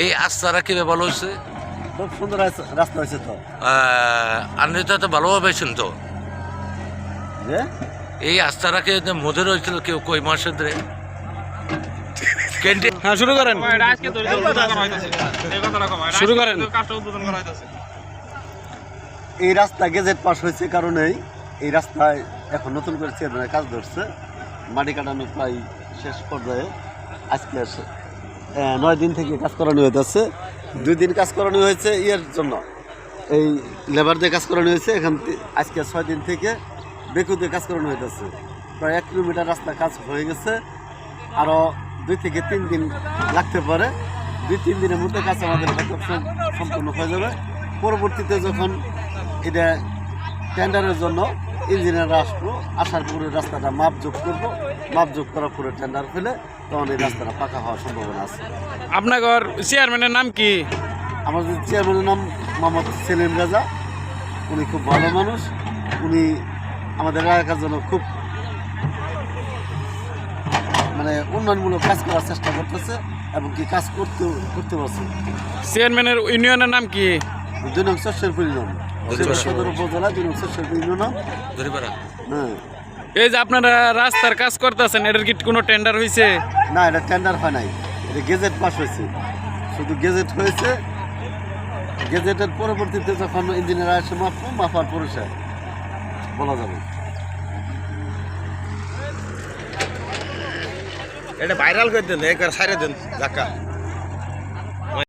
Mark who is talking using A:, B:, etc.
A: এই রাস্তাটা কীভাবে ভালো হয়েছে?
B: খুব সুন্দর রাস্তা হয়েছে তো।
A: আপনি তো এত ভালোভাবেছেন তো
B: যে?
A: এই রাস্তাটাকে মধুর হয়েছিল কেউ কই মাসের ধরে?
C: হ্যাঁ শুরু করেন। শুরু করেন।
D: কাজটা উদ্বোধন করা হইতাছে।
B: এই রাস্তা গেজেট পাস হয়েছে কারণেই এই রাস্তায় এখন নতুন করে চেয়ারম্যানের কাজ ধরছে। মাটি কাটানো প্রায় শেষ পর্যায়ে আজকে আহ, নয় দিন থেকে কাজ করানো হইতেছে। দুই দিন কাজ করানো হয়েছে ইয়ের জন্য। এই লেবার দিয়ে কাজ করানো হয়েছে, এখান আজকে ছয় দিন থেকে বেকু দিয়ে কাজ করানো হইতেছে। প্রায় এক কিলোমিটার রাস্তা কাজ হয়ে গেছে। আরও দুই থেকে তিন দিন লাগতে পারে। দুই, তিন দিনের মধ্যে কাজ আমাদের সম্পূর্ণ হয়ে যাবে। পরবর্তীতে যখন এটা টেন্ডারের জন্য ইঞ্জিনিয়াররা আসব আসার পরে রাস্তাটা মাপ যোগ করব মাপ যোগ করার পরে টেন্ডার ফেলে তখন এই রাস্তাটা পাকা হওয়ার সম্ভাবনা আছে।
C: আপনার চেয়ারম্যানের নাম কি?
B: আমাদের চেয়ারম্যানের নাম মোহাম্মদ সেলিম রাজা উনি খুব ভালো মানুষ। উনি আমাদের এলাকার জন্য খুব মানে উন্নয়নমূলক কাজ করার চেষ্টা করতেছে এবং কি কাজ করতে করতে পারছে
C: চেয়ারম্যানের ইউনিয়নের নাম কি?
B: দুই নং শস্যের ইউনিয়ন সদর উপজেলা ইউনিয়ন হ্যাঁ।
C: এই যে আপনারা রাস্তার কাজ করতেছেন এটার কি কোনো টেন্ডার হয়েছে
B: না এটা টেন্ডার হয় নাই। এটা গেজেট পাস হয়েছে শুধু গেজেট হয়েছে। গেজেটের পরবর্তীতে যখন ইঞ্জিনিয়ার আসে মাপবো মাপার পরে বলা যাবে।
E: এটা ভাইরাল করে দেন একবার সাইরে দেন ধাক্কা।